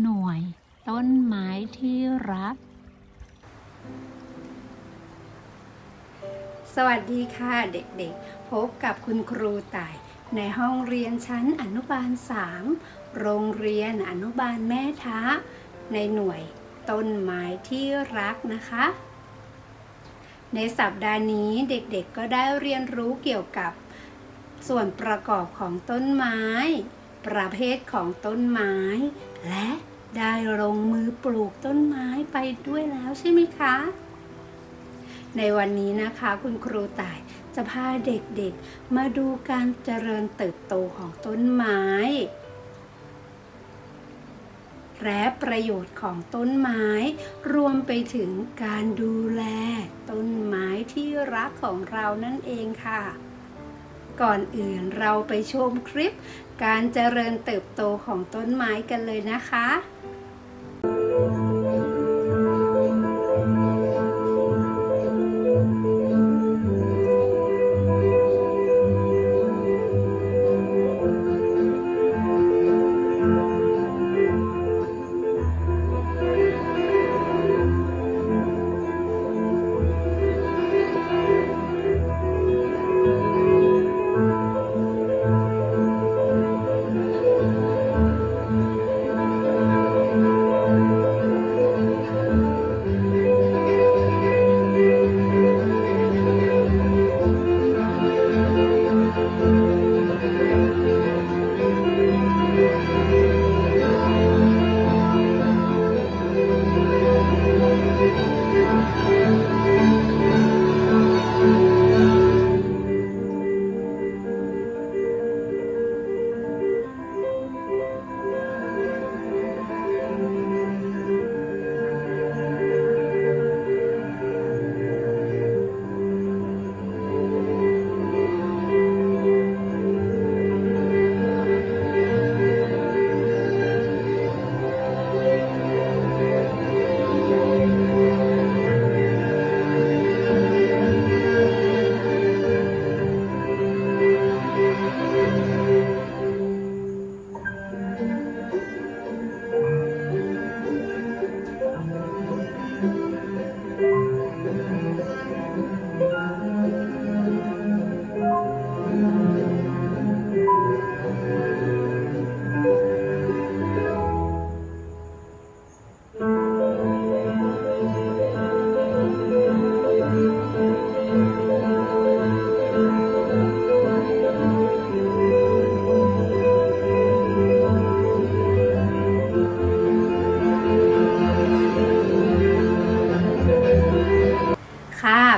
หน่วย ต้นไม้ที่รัก สวัสดีค่ะเด็กๆ พบกับคุณครูต่าย ในห้องเรียนชั้นอนุบาล 3 โรงเรียนอนุบาลแม่ท้า ในหน่วยต้นไม้ที่รักนะคะ ในสัปดาห์นี้เด็กๆก็ได้เรียนรู้เกี่ยวกับส่วนประกอบของต้นไม้ ประเภทของต้นไม้ และได้ลงมือปลูกต้นไม้ไปด้วยแล้วใช่ไหมคะ ในวันนี้นะคะคุณครูต่ายจะพาเด็กๆ มาดูการเจริญเติบโตของต้นไม้ และประโยชน์ของต้นไม้ รวมไปถึงการดูแลต้นไม้ที่รักของเรานั่นเองค่ะ ก่อนอื่นเราไปชมคลิป การเจริญเติบโตของต้นไม้กันเลยนะคะ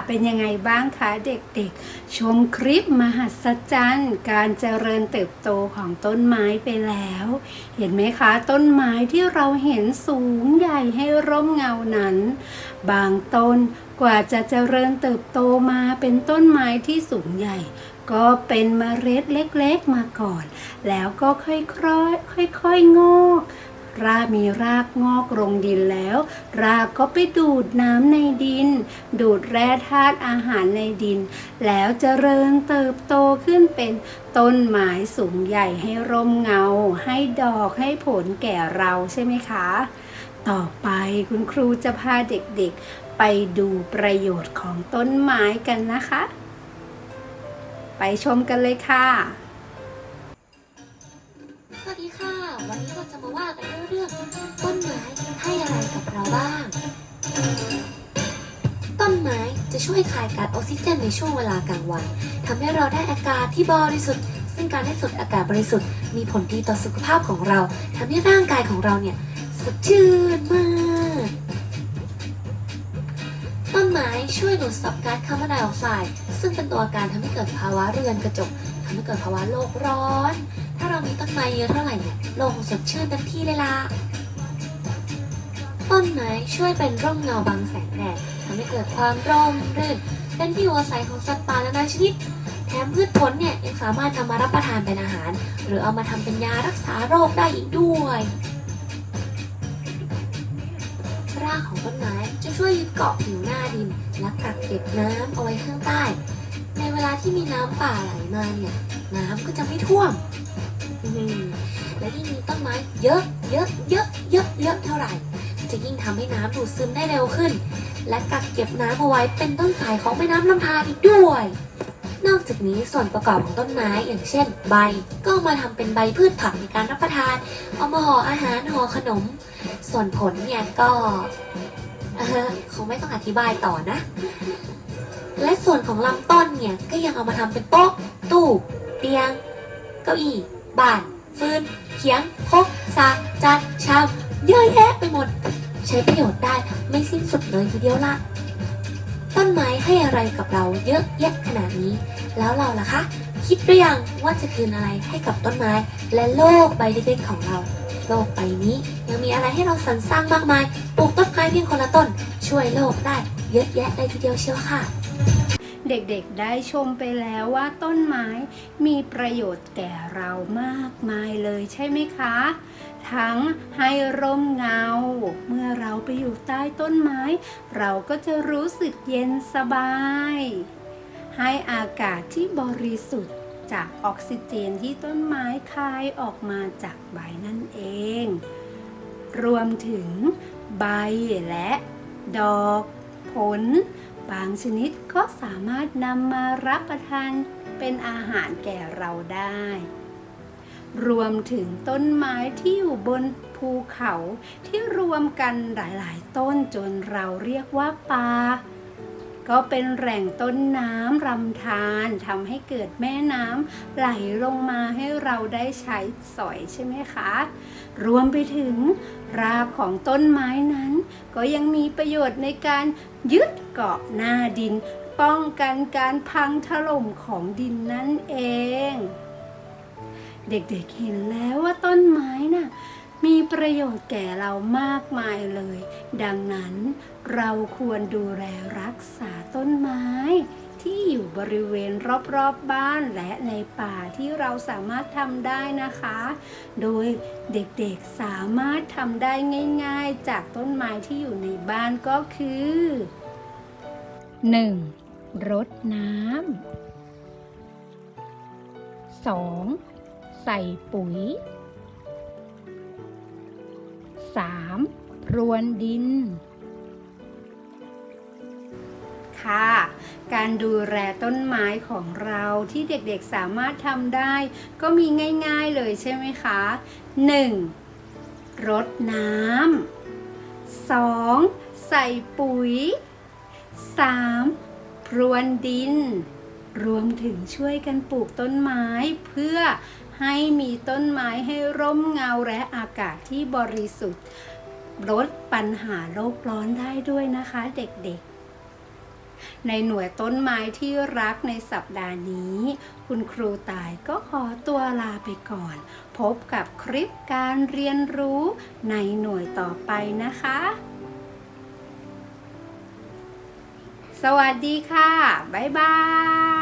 เป็นยังไงบ้างคะเด็กๆ ชมคลิปมหัศจรรย์การเจริญเติบโตของต้นไม้ไปแล้ว เห็นไหมคะ ต้นไม้ที่เราเห็นสูงใหญ่ให้ร่มเงานั้น บางต้นกว่าจะเจริญเติบโตมาเป็นต้นไม้ที่สูงใหญ่ ก็เป็นมเมล็ดเล็กๆมาก่อน แล้วก็ค่อยๆค่อยๆงอก รากมีรากงอกลงดินแล้ว รากก็ไปดูดน้ำในดิน ดูดแร่ธาตุอาหารในดิน แล้วเจริญเติบโตขึ้นเป็นต้นไม้สูงใหญ่ให้ร่มเงา ให้ดอกให้ผลแก่เราใช่ไหมคะ ต่อไปคุณครูจะพาเด็กๆ ไปดูประโยชน์ของต้นไม้กันนะคะ ไปชมกันเลยค่ะ วันนี้เราจะมาว่ากันเรื่องต้นไม้ให้อะไรกับเราบ้าง ต้นไม้จะช่วยคายก๊าซออกซิเจนในช่วงเวลากลางวันทำให้เราได้อากาศที่บริสุทธิ์ ซึ่งการได้สูดอากาศบริสุทธิ์มีผลดีต่อสุขภาพของเราทำให้ร่างกายของเราเนี่ยสดชื่นมากต้นไม้ช่วยดูดซับก๊าซคาร์บอนไดออกไซด์ซึ่งเป็นตัวการทำให้เกิดภาวะเรือนกระจกทำให้เกิดภาวะโลกร้อน ถ้าเรามีต้นไม้เยอะเท่าไหร่เนี่ยโลกสดชื่นเต็มที่เลยล่ะ ต้นไม้ช่วยเป็นร่มเงาบังแสงแดดทำให้เกิดความร่มรื่น เป็นที่อยู่อาศัยของสัตว์ป่านานาชนิด แถมพืชผลเนี่ยยังสามารถทำมารับประทานเป็นอาหาร หรือเอามาทำเป็นยารักษาโรคได้อีกด้วย รากของต้นไม้จะช่วยยึดเกาะผิวหน้าดิน และกักเก็บน้ำเอาไว้ข้างใต้ ในเวลาที่มีน้ำป่าไหลมาเนี่ยน้ำก็จะไม่ท่วม และยิ่งมีต้นไม้เยอะเยอะเยอะเยอะเยอะเท่าไหร่ จะยิ่งทำให้น้ำดูดซึมได้เร็วขึ้น และกักเก็บน้ำเอาไว้เป็นต้นสายของแม่น้ำลำธารอีกด้วย นอกจากนี้ส่วนประกอบของต้นไม้อย่างเช่น ใบก็มาทำเป็นใบพืชผักในการรับประทาน เอามาห่ออาหารห่อขนม ส่วนผลเนี่ยก็เออคงไม่ต้องอธิบายต่อนะ และส่วนของลำต้นเนี่ยก็ยังเอามาทำเป็นโต๊ะ ตู้ เตียง เก้าอี้ บ้านฟืนเขียงคกสากจานชามเยอะแยะไปหมด ใช้ประโยชน์ได้ไม่สิ้นสุดเลยทีเดียวละต้นไม้ให้อะไรกับเราเยอะแยะขนาดนี้ แล้วเราล่ะคะ คิดหรือยังว่าจะคืนอะไรให้กับต้นไม้ และโลกใบเล็กๆของเรา โลกใบนี้ยังมีอะไรให้เราสรรสร้างมากมาย ปลูกต้นไม้เพียงคนละต้น ช่วยโลกได้เยอะแยะเลยทีเดียวเชียวค่ะ เด็กๆได้ชมไปแล้วว่าต้นไม้มีประโยชน์แก่เรามากมายเลยใช่ไหมคะ ทั้งให้ร่มเงา เมื่อเราไปอยู่ใต้ต้นไม้ เราก็จะรู้สึกเย็นสบาย ให้อากาศที่บริสุทธิ์จากออกซิเจนที่ต้นไม้คายออกมาจากใบนั่นเอง รวมถึงใบและดอก ผล บางชนิดก็สามารถนำมารับประทานเป็นอาหารแก่เราได้ รวมถึงต้นไม้ที่อยู่บนภูเขาที่รวมกันหลายๆ ต้นจนเราเรียกว่าป่า ก็เป็นแหล่งต้นน้ำรำธารทำให้เกิดแม่น้ำไหลลงมาให้เราได้ใช้สอยใช่ไหมคะ รวมไปถึงรากของต้นไม้นั้น ก็ยังมีประโยชน์ในการยึดเกาะหน้าดิน ป้องกันการพังถล่มของดินนั่นเอง เด็กๆเห็นแล้วว่าต้นไม้น่ะ มีประโยชน์แก่เรามากมายเลย ดังนั้นเราควรดูแลรักษาต้นไม้ ที่อยู่บริเวณรอบๆบบ้านและในป่าที่เราสามารถทำได้นะคะ โดยเด็กๆสามารถทำได้ง่ายๆ จากต้นไม้ที่อยู่ในบ้านก็คือ 1. รดน้ำ 2. ใส่ปุ๋ย 3. พรวนดิน ค่ะ การดูแลต้นไม้ของเราที่เด็กๆสามารถทำได้ ก็มีง่ายๆเลยใช่ไหมคะ 1. รดน้ำ 2. ใส่ปุ๋ย 3. พรวนดิน รวมถึงช่วยกันปลูกต้นไม้เพื่อ ให้มีต้นไม้ให้ร่มเงาและอากาศที่บริสุทธิ์ ลดปัญหาโลกร้อนได้ด้วยนะคะเด็กๆ ในหน่วยต้นไม้ที่รักในสัปดาห์นี้ คุณครูตายก็ขอตัวลาไปก่อน พบกับคลิปการเรียนรู้ในหน่วยต่อไปนะคะ สวัสดีค่ะ บ๊ายบาย